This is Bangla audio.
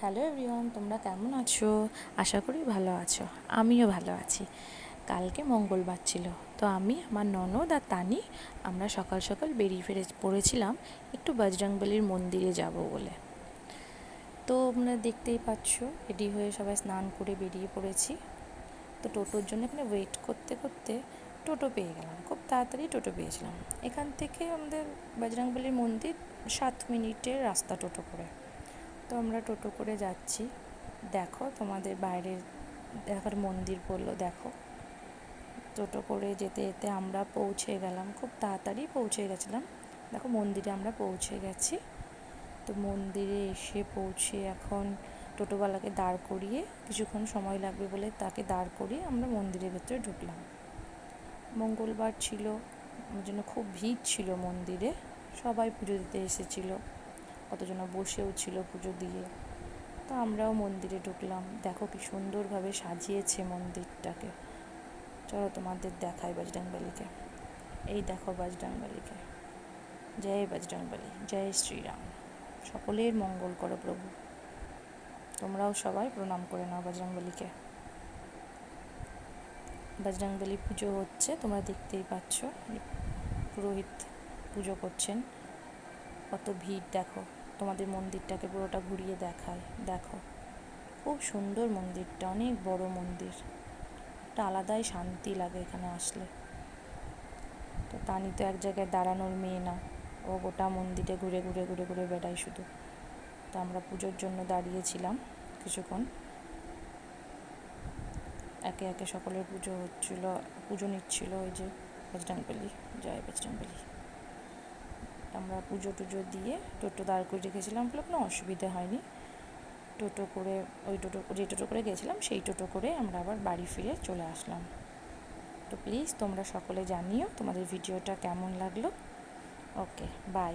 হ্যালো এভরিওয়ান, তোমরা কেমন আছো? আশা করি ভালো আছো। আমিও ভালো আছি। কালকে মঙ্গলবার ছিল, তো আমি, আমার ননদ আর তানি, আমরা সকাল সকাল বেরিয়ে ফিরে পড়েছিলাম একটু বজরংবলির মন্দিরে যাব বলে। তো তোমরা দেখতেই পাচ্ছ, রেডি হয়ে সবাই স্নান করে বেরিয়ে পড়েছি। তো টোটোর জন্য এখানে ওয়েট করতে করতে টোটো পেয়ে গেলাম, খুব তাড়াতাড়ি টোটো পেয়েছিলাম। এখান থেকে আমাদের বজরংবলির মন্দির সাত মিনিটের রাস্তা টোটো করে। তো আমরা টোটো করে যাচ্ছি। দেখো তোমাদের বাইরের দেখার মন্দির বলল, দেখো। টোটো করে যেতে যেতে আমরা পৌঁছে গেলাম, খুব তাড়াতাড়ি পৌঁছে গেছিলাম। দেখো মন্দিরে আমরা পৌঁছে গেছি। তো মন্দিরে এসে পৌঁছে এখন টোটোওয়ালাকে দাঁড় করিয়ে কিছুক্ষণ সময় লাগবে বলে তাকে দাঁড় করিয়ে আমরা মন্দিরের ভেতরে ঢুকলাম। মঙ্গলবার ছিল, ওই জন্য খুব ভিড় ছিল মন্দিরে। সবাই পুজো দিতে এসেছিল। কতজন বসেও ছিল পুজো দিয়ে। তো আমরাও মন্দিরে ঢুকলাম। দেখো কি সুন্দরভাবে সাজিয়েছে মন্দিরটাকে। চলো তোমাদের দেখাই বজরংবলীকে এই দেখো বজরংবলীকে জয় বজরংবলী জয় শ্রীরাম। সকলের মঙ্গল করো প্রভু। তোমরাও সবাই প্রণাম করে নাও বজরংবলীকে বজরংবলী পুজো হচ্ছে, তোমরা দেখতেই পাচ্ছ। পুরোহিত পুজো করছেন। কত ভিড়, দেখো। তোমাদের মন্দিরটাকে পুরোটা ঘুরিয়ে দেখায়। দেখো, খুব সুন্দর মন্দিরটা, অনেক বড় মন্দির। একটা আলাদাই শান্তি লাগে এখানে আসলে। তো তানি তো এক জায়গায় দাঁড়ানোর মেয়ে না। ও গোটা মন্দিরে ঘুরে ঘুরে ঘুরে ঘুরে বেড়ায় শুধু। তো আমরা পুজোর জন্য দাঁড়িয়েছিলাম কিছুক্ষণ। একে একে সকলের পুজো হচ্ছিল, পুজো নিচ্ছিল ওই যে বজরংবলী জয় বজরংবলী আমরা পুজো টুজো দিয়ে টোটো দাঁড় করে রেখেছিলাম বলে কোনো অসুবিধে হয়নি। টোটো করে, ওই টোটো, যে টোটো করে গেছিলাম, সেই টোটো করে আমরা আবার বাড়ি ফিরে চলে আসলাম। তো প্লিজ তোমরা সকলে জানিও তোমাদের ভিডিওটা কেমন লাগল। Okay, bye.